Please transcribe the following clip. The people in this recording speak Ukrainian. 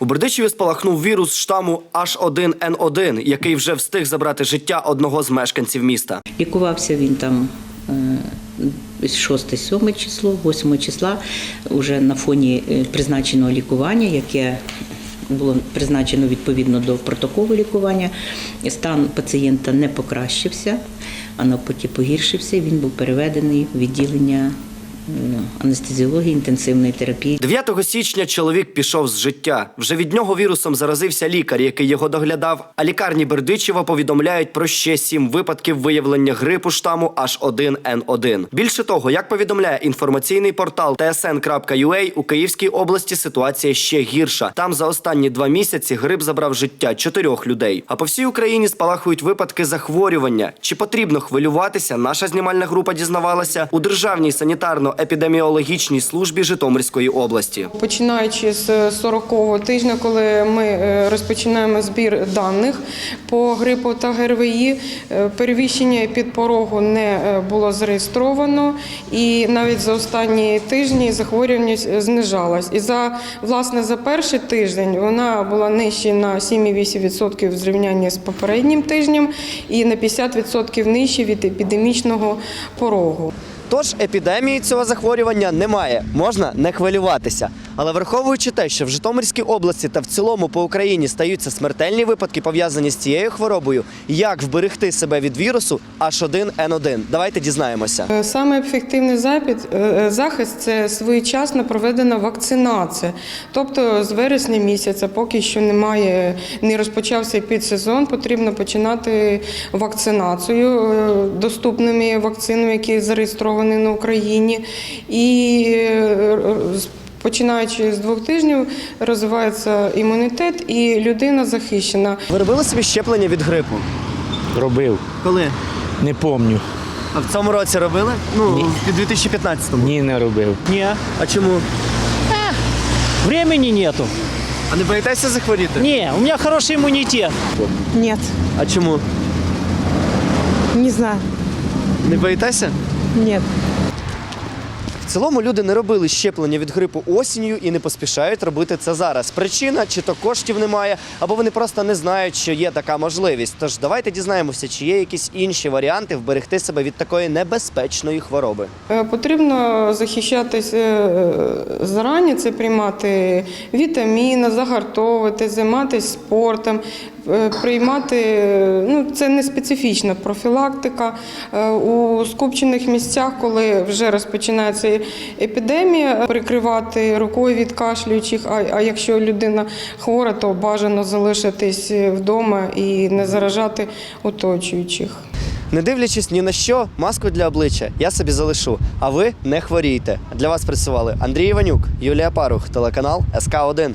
У Бердичеві спалахнув вірус штаму H1N1, який вже встиг забрати життя одного з мешканців міста. Лікувався він там 6-7 число, 8 числа, вже на фоні е, призначеного лікування, яке було призначено відповідно до протоколу лікування. Стан пацієнта не покращився, а навпаки погіршився. Він був переведений в відділення е, анестезіології інтенсивної терапії. 9 січня чоловік пішов з життя. Вже від нього вірусом заразився лікар, який його доглядав. А лікарні Бердичева повідомляють про ще сім випадків виявлення грипу штаму H1N1. Більше того, як повідомляє інформаційний портал tsn.ua, у Київській області ситуація ще гірша. Там за останні два місяці грип забрав життя чотирьох людей. А по всій Україні спалахують випадки захворювання. Чи потрібно хвилюватися? Наша знімальна група дізнавалася у державній санітарно-епідеміологічній службі Житомирської області. Починаючи з 40-го тижня, коли ми е, розпочинаємо збір даних по грипу та ГРВІ, е, перевищення підпорогу не е, було зареєстровано, і навіть за останні тижні захворюваність знижалась. І за власне за перший тиждень вона була нижче на 7,8% в зрівнянні з попереднім тижнем і на 50% нижче від епідемічного порогу. Тож епідемії цього захворювання немає, можна не хвилюватися. Але враховуючи те, що в Житомирській області та в цілому по Україні стаються смертельні випадки, пов'язані з цією хворобою, як вберегти себе від вірусу H1N1? Давайте дізнаємося. Е, Саме ефективний запит, е, захист це своєчасно проведена вакцинація. Тобто з вересня місяця, поки що немає, не розпочався підсезон, потрібно починати вакцинацію е, доступними вакцинами, які зареєстровані на Україні. І е, починаючи з двох тижнів розвивається імунітет, і людина захищена. Ви робили собі щеплення від грипу? Робив, Коли? не помню. А в цьому році робили? Ну, в 2015-му. Ні, не робив. Ні. А чому? Времени нету. А не боїтеся захворіти? Не, у меня хороший иммунитет. Нет, А чому? не знаю. Не боїтеся? Нет. Цілому люди не робили щеплення від грипу осінню і не поспішають робити це зараз. Причина чи то коштів немає, або вони просто не знають, що є така можливість. Тож давайте дізнаємося, чи є якісь інші варіанти вберегти себе від такої небезпечної хвороби. Е, Потрібно захищатися е, зарані, це приймати вітаміни, загартовувати, займатися спортом, приймати е, ну це не специфічна профілактика Е, у скупчених місцях, коли вже розпочинається епідемія, прикривати рукою від кашлюючих. А якщо людина хвора, то бажано залишитись вдома і не заражати оточуючих. Не дивлячись ні на що, маску для обличчя я собі залишу. А ви не хворійте. Для вас працювали Андрій Іванюк, Юлія Парух, телеканал СК 1